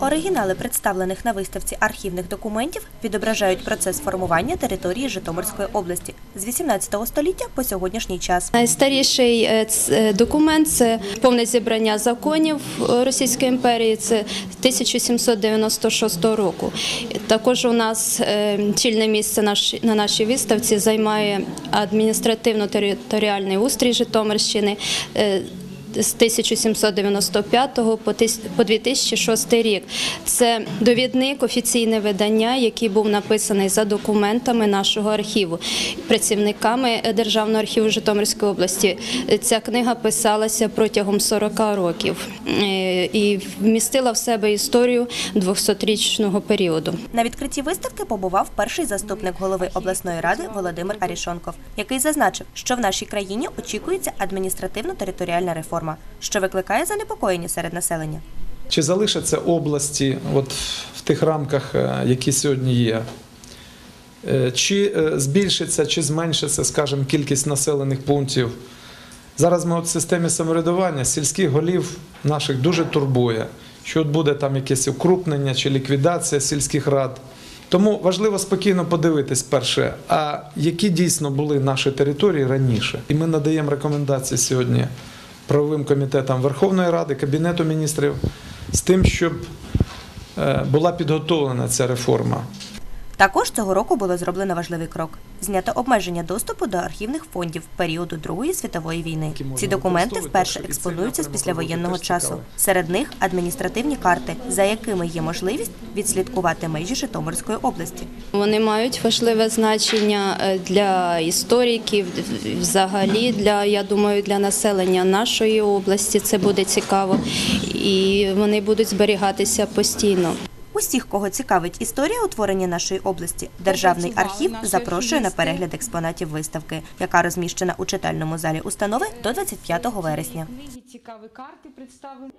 Оригінали представлених на виставці архівних документів відображають процес формування території Житомирської області з 18 століття по сьогоднішній час. Найстаріший е, е, документ це повне зібрання законів е, Російської імперії. Це 1796 року. Також у нас чільне місце на нашій виставці займає адміністративно-територіальний устрій Житомирщини. З 1795 по тис- по 2006 рік. Це довідник, офіційне видання, який був написаний за документами нашого архіву, працівниками Державного архіву Житомирської області. Ця книга писалася протягом 40 років е, і вмістила в себе історію 200-річного періоду. На відкритті виставки побував перший заступник голови обласної ради Володимир Арішонков, який зазначив, що в нашій країні очікується адміністративно-територіальна реформа, що викликає занепокоєння серед населення. Чи залишаться області от в тих рамках, е, які сьогодні є? Е, Чи е, збільшиться, чи зменшиться, скажімо, кількість населених пунктів? Зараз ми от в системі самоврядування сільських голів наших дуже турбує, що от буде там якесь укрупнення чи ліквідація сільських рад. Тому важливо спокійно подивитись перше, а які дійсно були наші території раніше. І ми надаємо рекомендації сьогодні правовим комітетом Верховної Ради, Кабінету міністрів з тим, щоб е, була підготовлена ця реформа. Також цього року було зроблено важливий крок: знято обмеження доступу до архівних фондів періоду Другої світової війни. Ці документи вперше експонуються з післявоєнного часу. Серед них адміністративні карти, за якими є можливість відслідкувати межі Житомирської області. Вони мають важливе значення е, для істориків, взагалі для я думаю, для населення нашої області. Це буде цікаво, і вони будуть зберігатися постійно. Усіх, кого цікавить історія утворення нашої області, державний архів запрошує на перегляд експонатів виставки, яка розміщена у читальному залі установи до 25 вересня. Цікаві карти представимо.